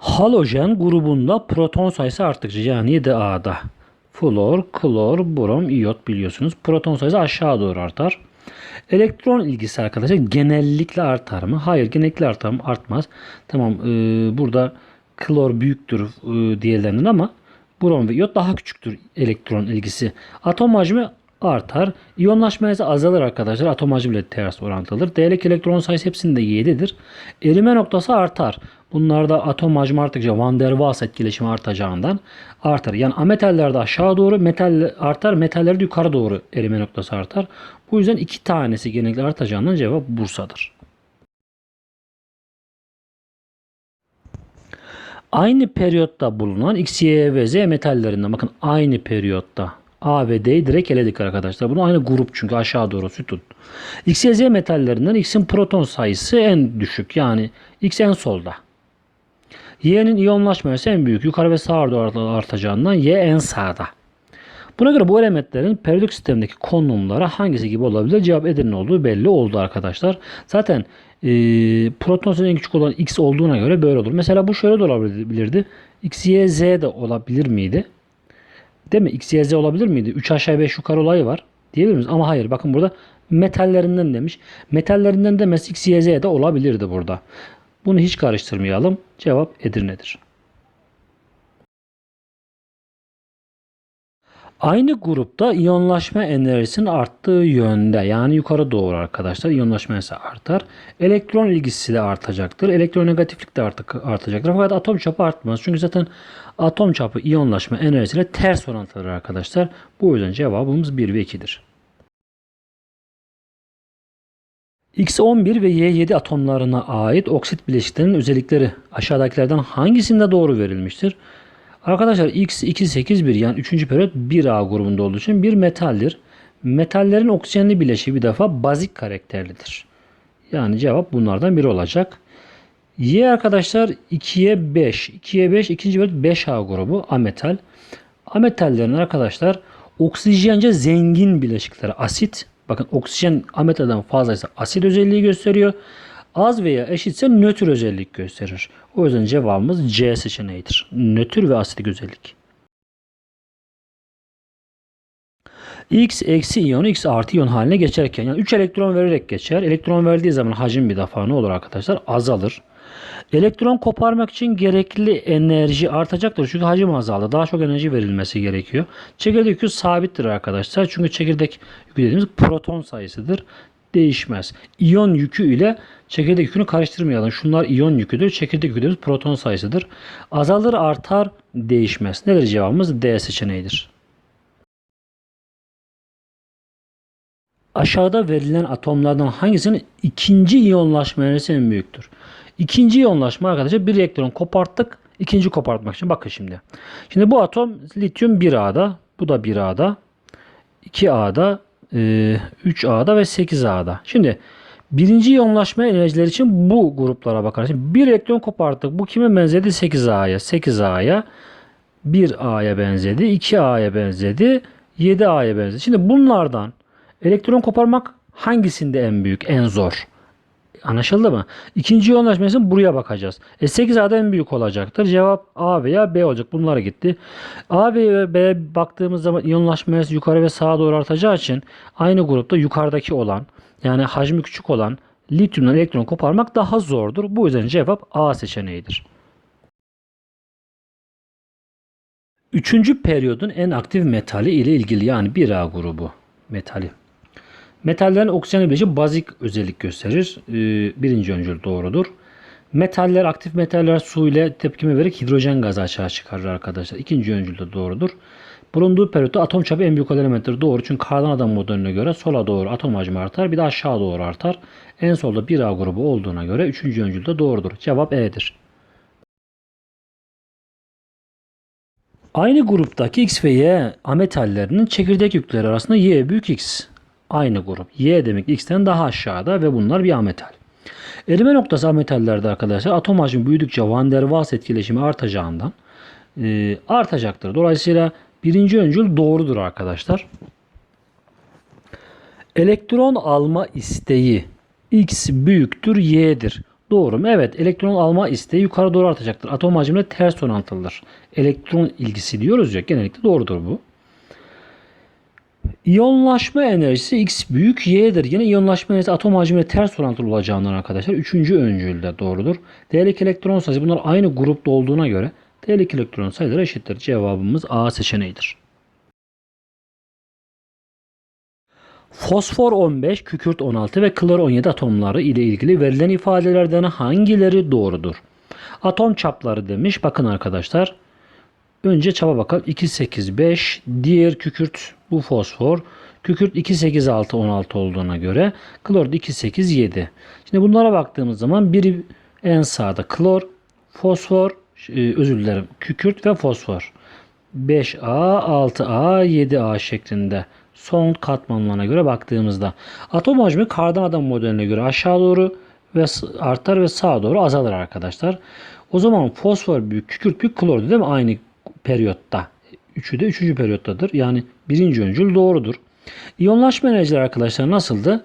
Halojen grubunda proton sayısı arttıkça yani 7A'da flor, klor, brom, iyot biliyorsunuz. Proton sayısı aşağı doğru artar. Elektron ilgisi arkadaşlar genellikle artar mı? Hayır genellikle artar mı? Artmaz. Tamam e, burada klor büyüktür e, diğerlerinden ama brom ve iyot daha küçüktür elektron ilgisi. Atom hacmi artar. İyonlaşma ise azalır arkadaşlar. Atom hacmiyle ters orantılıdır. Değerlik elektron sayısı hepsinde 7'dir. Erime noktası artar. Bunlarda atom hacmi arttıkça Van der Waals etkileşimi artacağından artar. Yani ametallerde aşağı doğru metal artar. Metallerde yukarı doğru erime noktası artar. Bu yüzden iki tanesi genellikle artacağından cevap Bursa'dır. Aynı periyotta bulunan X, Y ve Z metallerinden bakın aynı periyotta A ve D'yi direkt eledik arkadaşlar. Bunu aynı grup çünkü aşağı doğru sütun. X, Y, Z metallerinden X'in proton sayısı en düşük. Yani X en solda. Y'nin iyonlaşması en büyük. Yukarı ve sağa doğru artacağından Y en sağda. Buna göre bu elementlerin periyodik sistemdeki konumları hangisi gibi olabilir? Cevap Edirne olduğu belli oldu arkadaşlar. Zaten e, proton sayısı en küçük olan X olduğuna göre böyle olur. Mesela bu şöyle de olabilirdi. X, Y, Z de olabilir miydi? Değil mi? X, Y, Z olabilir miydi? 3 aşağı 5 yukarı olayı var. Diyebilir miyiz? Ama hayır. Bakın burada metallerinden demiş. Metallerinden demesi X, Y, Z de olabilirdi burada. Bunu hiç karıştırmayalım. Cevap Edirne'dir. Aynı grupta iyonlaşma enerjisinin arttığı yönde yani yukarı doğru arkadaşlar iyonlaşma enerjisi artar. Elektron ilgisi de artacaktır. Elektronegatiflik de artık artacaktır. Fakat atom çapı artmaz. Çünkü zaten atom çapı iyonlaşma enerjisiyle ters orantılıdır arkadaşlar. Bu yüzden cevabımız 1 ve 2'dir. X11 ve Y7 atomlarına ait oksit bileşiklerinin özellikleri aşağıdakilerden hangisinde doğru verilmiştir? Arkadaşlar X 281 yani 3. periyot 1A grubunda olduğu için bir metaldir. Metallerin oksijenli bileşiği bir defa bazik karakterlidir. Yani cevap bunlardan biri olacak. Y arkadaşlar 2'ye 5. 2'ye 5 ikinci periyot 5A grubu ametal. Ametallerin arkadaşlar oksijence zengin bileşikleri asit. Bakın oksijen ametalden fazlaysa asit özelliği gösteriyor. Az veya eşitse nötr özellik gösterir. O yüzden cevabımız C seçeneğidir. Nötr ve asidik özellik. X eksi iyonu X artı iyon haline geçerken yani 3 elektron vererek geçer. Elektron verdiği zaman hacim bir defa ne olur arkadaşlar? Azalır. Elektron koparmak için gerekli enerji artacaktır. Çünkü hacim azaldı. Daha çok enerji verilmesi gerekiyor. Çekirdek yükü sabittir arkadaşlar. Çünkü çekirdek yükü dediğimiz proton sayısıdır. Değişmez. İyon yükü ile çekirdek yükünü karıştırmayalım. Şunlar iyon yüküdür. Çekirdek yükü proton sayısıdır. Azalır artar değişmez. Nedir cevabımız? D seçeneğidir. Aşağıda verilen atomlardan hangisinin ikinci iyonlaşma enerjisi en büyüktür? İkinci iyonlaşma arkadaşlar bir elektron koparttık. ikinci kopartmak için bakın şimdi. Şimdi bu atom lityum 1A'da. Bu da 1A'da. 2A'da. 3A'da ve 8A'da. Şimdi birinci iyonlaşma enerjileri için bu gruplara bakarız. Bir elektron koparttık. Bu kime benzedi? 8A'ya. 8A'ya. 1A'ya benzedi. 2A'ya benzedi. 7A'ya benzedi. Şimdi bunlardan elektron koparmak hangisinde en büyük, en zor? Anlaşıldı mı? İkinci yoğunlaşma için buraya bakacağız. E 8A'da en büyük olacaktır. Cevap A veya B olacak. Bunlara gitti. A ve B baktığımız zaman enerjisi yukarı ve sağa doğru artacağı için aynı grupta yukarıdaki olan yani hacmi küçük olan lityumdan elektron koparmak daha zordur. Bu yüzden cevap A seçeneğidir. Üçüncü periyodun en aktif metali ile ilgili yani 1A grubu metali. Metallerin oksijen bileşi bazik özellik gösterir. Ee, birinci öncül doğrudur. Metaller, aktif metaller su ile tepkime vererek hidrojen gazı açığa çıkarır arkadaşlar. İkinci öncül de doğrudur. Bulunduğu periyotta atom çapı en büyük elementtir. Doğru çünkü kardan adam modeline göre sola doğru atom hacmi artar. Bir de aşağı doğru artar. En solda 1A grubu olduğuna göre üçüncü öncül de doğrudur. Cevap E'dir. Aynı gruptaki X ve Y ametallerinin çekirdek yükleri arasında Y büyük X aynı grup. Y demek X'ten daha aşağıda ve bunlar bir ametal. Erime noktası ametallerde arkadaşlar atom hacmi büyüdükçe Van der Waals etkileşimi artacağından e, artacaktır. Dolayısıyla birinci öncül doğrudur arkadaşlar. Elektron alma isteği X büyüktür Y'dir. Doğru mu? Evet. Elektron alma isteği yukarı doğru artacaktır. Atom hacmine ters orantılıdır. Elektron ilgisi diyoruz ya genellikle doğrudur bu. İyonlaşma enerjisi X büyük Y'dir. Yine iyonlaşma enerjisi atom hacmine ters orantılı olacağından arkadaşlar. Üçüncü öncül de doğrudur. Değerlik elektron sayısı bunlar aynı grupta olduğuna göre değerlik elektron sayıları eşittir. Cevabımız A seçeneğidir. Fosfor 15, kükürt 16 ve klor 17 atomları ile ilgili verilen ifadelerden hangileri doğrudur? Atom çapları demiş. Bakın arkadaşlar. Önce çaba bakalım. 2, 8, 5. Diğer kükürt bu fosfor. Kükürt 2, 8, 6, 16 olduğuna göre klor da 2, 8, 7. Şimdi bunlara baktığımız zaman biri en sağda klor, fosfor, e, özür dilerim kükürt ve fosfor. 5A, 6A, 7A şeklinde son katmanlarına göre baktığımızda atom hacmi kardan adam modeline göre aşağı doğru ve artar ve sağa doğru azalır arkadaşlar. O zaman fosfor büyük, kükürt büyük, klor değil mi? Aynı periyotta. Üçü de üçüncü periyottadır. Yani birinci öncül doğrudur. İyonlaşma enerjileri arkadaşlar nasıldı?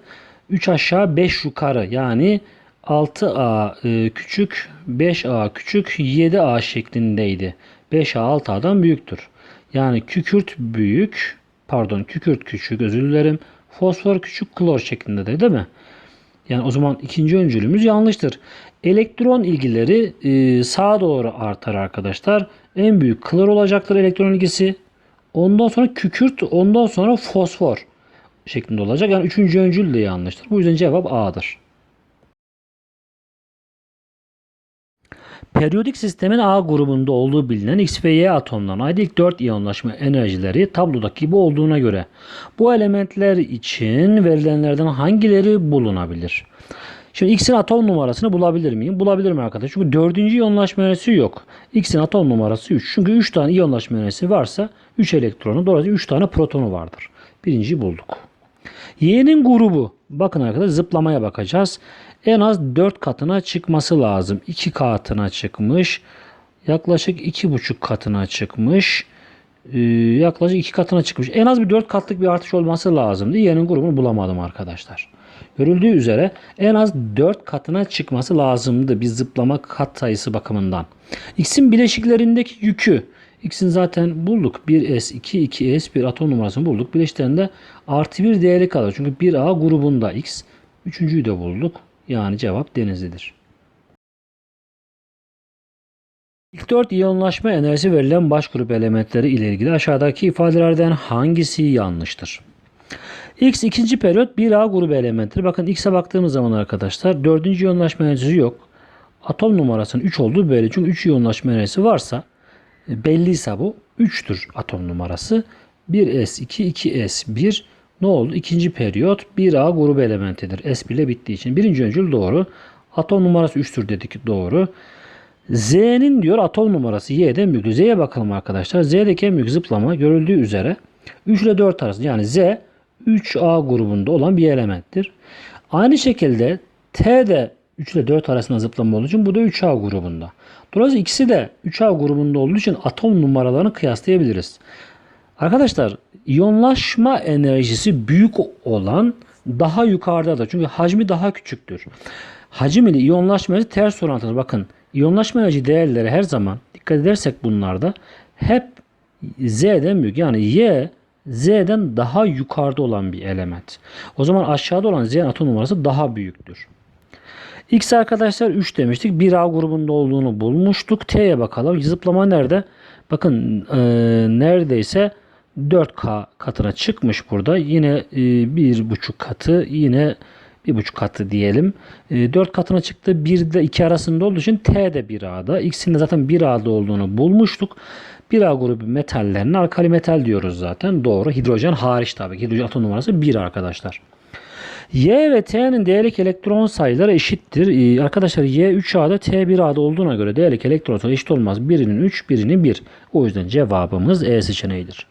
3 aşağı 5 yukarı yani 6A e, küçük 5A küçük 7A şeklindeydi. 5A 6A'dan büyüktür. Yani kükürt büyük pardon kükürt küçük özür dilerim. Fosfor küçük klor şeklinde değil mi? Yani o zaman ikinci öncülümüz yanlıştır. Elektron ilgileri e, sağa doğru artar arkadaşlar. En büyük klor olacaktır elektron ilgisi. Ondan sonra kükürt, ondan sonra fosfor şeklinde olacak. Yani üçüncü öncül de yanlıştır. Bu yüzden cevap A'dır. Periyodik sistemin A grubunda olduğu bilinen X ve Y atomlarına ait ilk 4 iyonlaşma enerjileri tablodaki gibi olduğuna göre bu elementler için verilenlerden hangileri bulunabilir? Şimdi X'in atom numarasını bulabilir miyim? Bulabilirim arkadaşlar. Çünkü dördüncü iyonlaşma enerjisi yok. X'in atom numarası 3. Çünkü 3 tane iyonlaşma enerjisi varsa 3 elektronu dolayısıyla 3 tane protonu vardır. Birinciyi bulduk. Y'nin grubu. Bakın arkadaşlar zıplamaya bakacağız. En az 4 katına çıkması lazım. 2 katına çıkmış. Yaklaşık 2,5 katına çıkmış. Ee, yaklaşık 2 katına çıkmış. En az bir 4 katlık bir artış olması lazımdı. Y'nin grubunu bulamadım arkadaşlar. Görüldüğü üzere en az 4 katına çıkması lazımdı bir zıplama kat sayısı bakımından. X'in bileşiklerindeki yükü X'in zaten bulduk. 1S, 2, 2S bir atom numarasını bulduk. Bileşiklerinde artı bir değeri kalır. Çünkü 1A grubunda X. Üçüncüyü de bulduk. Yani cevap denizlidir. İlk 4 iyonlaşma enerjisi verilen baş grup elementleri ile ilgili aşağıdaki ifadelerden hangisi yanlıştır? X ikinci periyot 1A grubu elementleri. Bakın X'e baktığımız zaman arkadaşlar 4. iyonlaşma enerjisi yok. Atom numarasının 3 olduğu belli. Çünkü 3 iyonlaşma enerjisi varsa e, belliyse bu 3'tür atom numarası. 1S2, 2S1 ne oldu? İkinci periyot 1A grubu elementidir. S1 ile bittiği için. Birinci öncül doğru. Atom numarası 3'tür dedik doğru. Z'nin diyor atom numarası Y'den büyük. Z'ye bakalım arkadaşlar. Z'deki en büyük zıplama görüldüğü üzere 3 ile 4 arasında yani Z 3A grubunda olan bir elementtir. Aynı şekilde T de 3 ile 4 arasında zıplama olduğu için bu da 3A grubunda. Dolayısıyla ikisi de 3A grubunda olduğu için atom numaralarını kıyaslayabiliriz. Arkadaşlar iyonlaşma enerjisi büyük olan daha yukarıdadır. Çünkü hacmi daha küçüktür. Hacim ile iyonlaşma enerjisi ters orantıdır. Bakın iyonlaşma enerji değerleri her zaman dikkat edersek bunlarda hep Z'den büyük. Yani Y Z'den daha yukarıda olan bir element. O zaman aşağıda olan Z'nin atom numarası daha büyüktür. X arkadaşlar 3 demiştik. 1A grubunda olduğunu bulmuştuk. T'ye bakalım. Zıplama nerede? Bakın e, neredeyse 4K katına çıkmış burada. Yine e, 1,5 katı yine 1,5 katı diyelim. E, 4 katına çıktı. 1 ile 2 arasında olduğu için T de 1A'da. X'in de zaten 1A'da olduğunu bulmuştuk. 1A grubu metallerine alkali metal diyoruz zaten. Doğru. Hidrojen hariç tabii. Hidrojen atom numarası 1 arkadaşlar. Y ve T'nin değerlik elektron sayıları eşittir. Ee, arkadaşlar Y 3A'da T 1A'da olduğuna göre değerlik elektron sayısı eşit olmaz. Birinin 3, birinin 1. O yüzden cevabımız E seçeneğidir.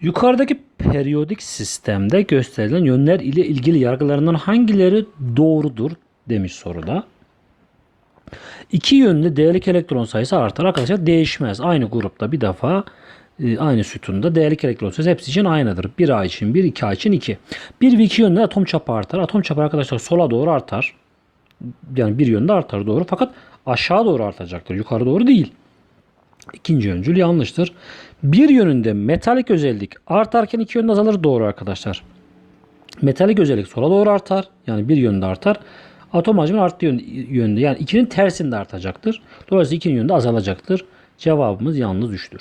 Yukarıdaki periyodik sistemde gösterilen yönler ile ilgili yargılarından hangileri doğrudur demiş soruda. İki yönlü değerlik elektron sayısı artar. Arkadaşlar değişmez. Aynı grupta bir defa e, aynı sütunda değerli elektron sayısı hepsi için aynıdır. 1A için 1, 2A için 2. 1 ve 2 yönde atom çapı artar. Atom çapı arkadaşlar sola doğru artar. Yani bir yönde artar doğru. Fakat aşağı doğru artacaktır. Yukarı doğru değil. İkinci öncül yanlıştır. Bir yönünde metalik özellik artarken iki yönde azalır doğru arkadaşlar. Metalik özellik sola doğru artar. Yani bir yönde artar. Atom hacmi arttığı yön- yönde yani 2'nin tersinde artacaktır. Dolayısıyla 2'nin yönünde azalacaktır. Cevabımız yalnız 3'tür.